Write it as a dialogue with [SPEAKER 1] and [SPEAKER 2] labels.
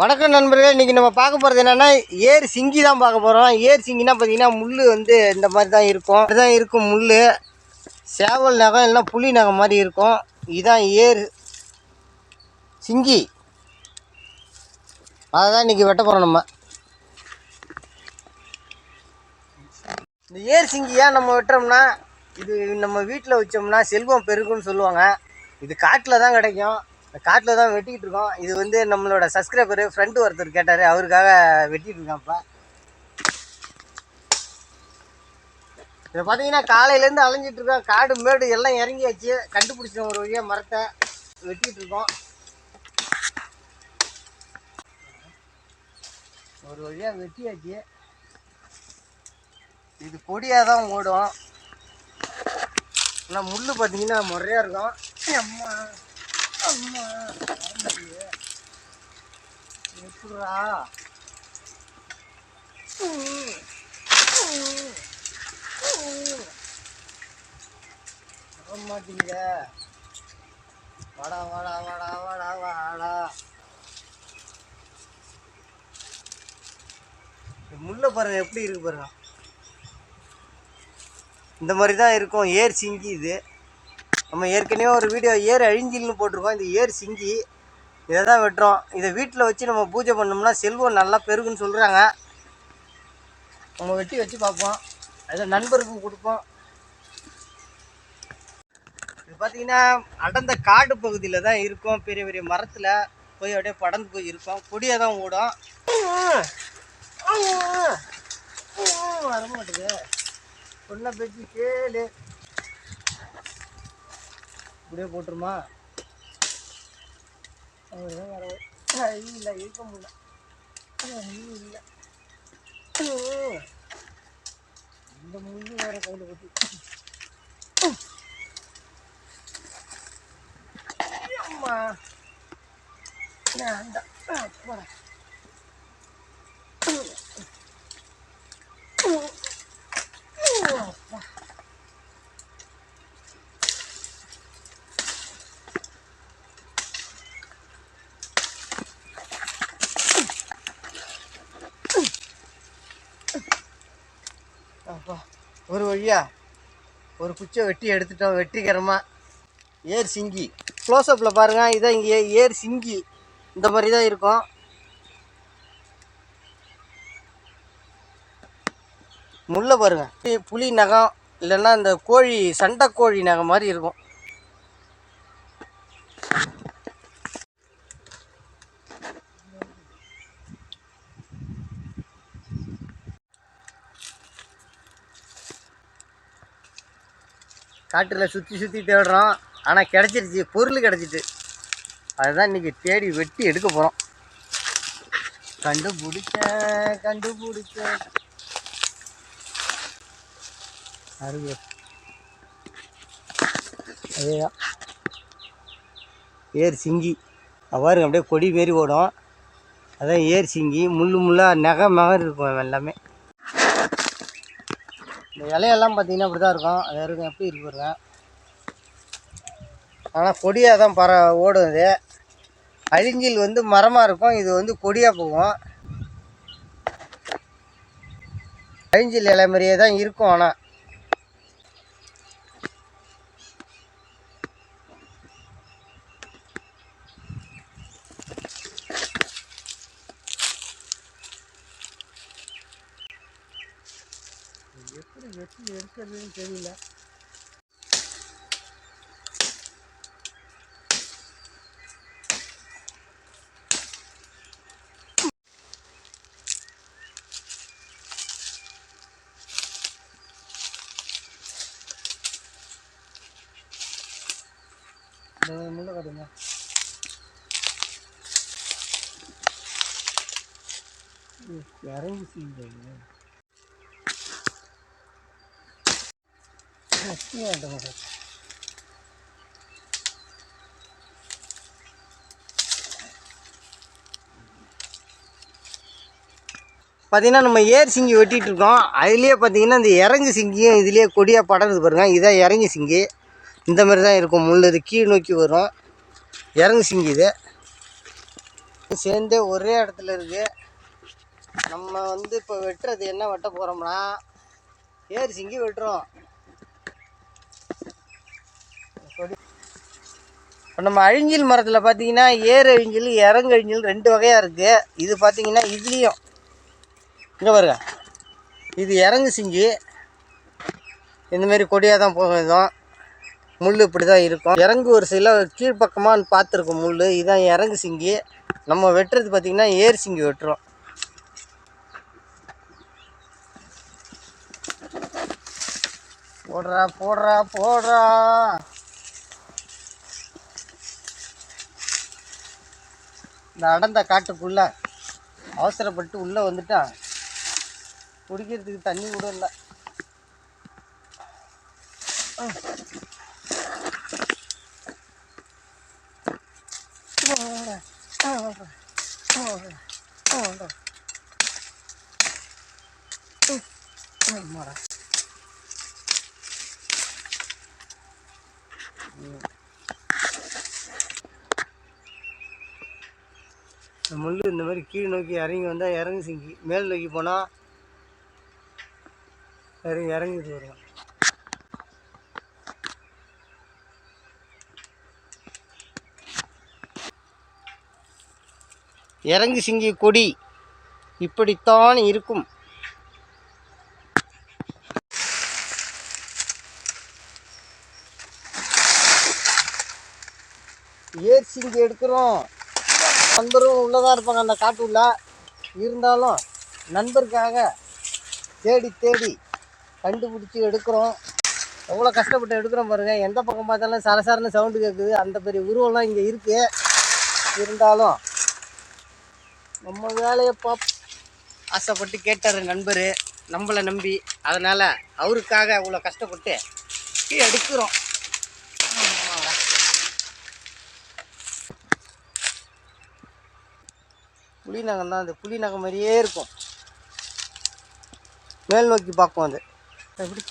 [SPEAKER 1] வணக்கம் நண்பர்களே இன்றைக்கி நம்ம பார்க்க போகிறது என்னென்னா ஏர் சிங்கி தான் பார்க்க போகிறோம் ஏர் சிங்கினா பார்த்தீங்கன்னா முள் வந்து இந்த மாதிரி தான் இருக்கும். இதுதான் இருக்கும் முள் சேவல் நகம் இல்லைன்னா புளி நகம் மாதிரி இருக்கும். இதுதான் ஏர் சிங்கி. அதை தான் இன்றைக்கி வெட்ட போகிறோம் நம்ம. இந்த ஏர் சிங்கியாக நம்ம வெட்டுறோம்னா இது நம்ம வீட்டில் வச்சோம்னா செல்வம் பெருகுன்னு சொல்லுவாங்க. இது காட்டில் தான் கிடைக்கும். காட்டில் தான் வெட்டிக்கிட்டு இருக்கோம். இது வந்து நம்மளோட சப்ஸ்கிரைபர் ஃப்ரெண்டு ஒருத்தர் கேட்டார். அவருக்காக வெட்டிகிட்டு இருக்கான்ப்பா இதை பார்த்தீங்கன்னா காலையிலேருந்து அலைஞ்சிட்டு இருக்கோம். காடு மேடு எல்லாம் இறங்கியாச்சு. கண்டுபிடிச்சோம் ஒரு வழியாக மரத்தை. வெட்டிகிட்டு இருக்கோம். ஒரு வழியாக வெட்டியாச்சு. இது கொடியாக தான் ஓடும். ஆனால் முள் பார்த்தீங்கன்னா முறையாக இருக்கும். அம்மா. அம்மா மாட்டீங்க வாடா வாடா வாடா வாடா வாடா. முள்ள பாருங்க எப்படி இருக்கு பாருங்க. இந்த மாதிரி தான் இருக்கும். ஏர் சிங்கி இது நம்ம ஏற்கனவே ஒரு வீடியோ ஏர் அழிஞ்சில்னு போட்டிருக்கோம் இந்த ஏர் சிங்கி இதை தான் வெட்டுறோம் இதை வீட்டில் வச்சு நம்ம பூஜை பண்ணோம்னா செல்வம் நல்லா பெருகுன்னு சொல்கிறாங்க நம்ம வெட்டி வச்சு பார்ப்போம் அதை நண்பருக்கும் கொடுப்போம் இது பார்த்தீங்கன்னா அடர்ந்த காடு பகுதியில் தான் இருக்கும் பெரிய பெரிய மரத்தில் போய் அப்படியே படந்து போய் இருக்கும் கொடியாக தான் ஓடும் வர மாட்டேங்குது சொன்ன பேச்சு கேளு அப்படியே போட்டுருமா? அவர்தான் வர இல்லை இருக்க முடியல. ஐ, இல்லை. இந்த முள்ளு வேற கையில் கொட்டி அம்மா நான் அந்த போகிறேன் ஒரு வழியா ஒரு குச்சை வெட்டி எடுத்துட்டோம் வெற்றிகரமாக ஏர் சிங்கி. க்ளோஸ்அப்பில் பாருங்கள் இதான் இங்கே ஏர் சிங்கி. இந்த மாதிரி தான் இருக்கும். முள்ளை பாருங்க. புலி- புலி நகம் இல்லைன்னா இந்த கோழி சண்டை கோழி நகம் மாதிரி இருக்கும். காட்டில் சுற்றி சுற்றி தேடுறோம். ஆனால் கிடச்சிருச்சு. பொருள் கிடச்சிட்டு. அதுதான் இன்னைக்கு தேடி வெட்டி எடுக்க போகிறோம் கண்டுபிடிச்ச கண்டுபிடிச்ச அருகு. அதேதான். ஏர் சிங்கி. பாருங்க அப்படியே கொடி மாரி ஓடும். அதான் ஏர் சிங்கி. முள்ளு முள்ளாக நகை மகர் இருக்கும் எல்லாமே. இந்த இலையெல்லாம் பார்த்தீங்கன்னா இப்படி தான் இருக்கும். அது இருக்கும் எப்படி இருக்கு பாருங்க. ஆனால் கொடியாக தான் பற ஓடும் இது அழிஞ்சில் வந்து மரமாக இருக்கும். இது வந்து கொடியாக போகும். அழிஞ்சில் இலை மாதிரியே தான் இருக்கும் ஆனால் எப்படி வெட்டி எடுக்கிறதுன்னு தெரியல. இந்த முள்ளை இறங்கி செய்யுங்க பார்த்தீங்கன்னா நம்ம ஏர் சிங்கி வெட்டிகிட்ருக்கோம் அதுலேயே பார்த்தீங்கன்னா இந்த இறங்கு சிங்கியும் இதுலேயே கொடியாக படருது பாருங்கள் இதான் இறங்கு சிங்கி. இந்த மாதிரி தான் இருக்கும். முள் இது கீழ் நோக்கி வரும். இறங்கு சிங்கி இது. சேர்ந்தே ஒரே இடத்துல இருக்குது நம்ம வந்து இப்போ வெட்டுறது என்ன வெட்ட போகிறோம்னா ஏர் சிங்கி வெட்டுறோம். இப்போ நம்ம அழிஞ்சில் மரத்தில் பார்த்தீங்கன்னா ஏர் அழிஞ்சில் இறங்கழிஞ்சில் ரெண்டு வகையாக இருக்குது இது பார்த்தீங்கன்னா இதுலேயும் இங்கே பாருங்க. இது இறங்கு செஞ்சு இந்தமாரி கொடியாக தான் போகும் இதுவும் முள் இப்படி தான் இருக்கும். இறங்கு ஒரு சில கீழ்ப்பக்கமாக பார்த்துருக்கோம் முள் இதுதான் இறங்கு சிங்கி. நம்ம வெட்டுறது பார்த்திங்கன்னா ஏர் சிங்கி வெட்டுறோம். போடுறா போடுறா போடுறா. நடந்த காட்டுக்குள்ளே காட்டுக்குள்ள அவசரப்பட்டு உள்ளே வந்துட்டான் குடிக்கிறதுக்கு தண்ணி கூட இல்லை. இந்த முள் இந்த மாதிரி கீழ் நோக்கி இறங்கி வந்தால் இறங்கு சிங்கி. மேல் நோக்கி போனால் இறங்கி இறங்கிட்டு வரும் இறங்கு சிங்கி கொடி இப்படித்தான் இருக்கும். ஏர் சிங்கி எடுக்கிறோம் நண்பரும் உள்ளதாக இருப்பாங்க அந்த காட்டுள்ள இருந்தாலும் நண்பருக்காக தேடி தேடி கண்டுபிடிச்சி எடுக்கிறோம். எவ்வளோ கஷ்டப்பட்டு எடுக்கிறோம் பாருங்கள் எந்த பக்கம் பார்த்தாலும் சரசரன்னு சவுண்டு கேட்குது அந்த பெரிய உருவம்லாம் இங்கே இருக்குது இருந்தாலும் நம்ம வேலையை பாப் ஆசைப்பட்டு கேட்டார் நண்பர். நம்மளை நம்பி. அதனால் அவருக்காக இவ்வளோ கஷ்டப்பட்டு எடுக்கிறோம். புளி நகம் தான் அது. புளி நகம் மாதிரியே இருக்கும். மேல் நோக்கி பார்க்கும் அது. எப்படி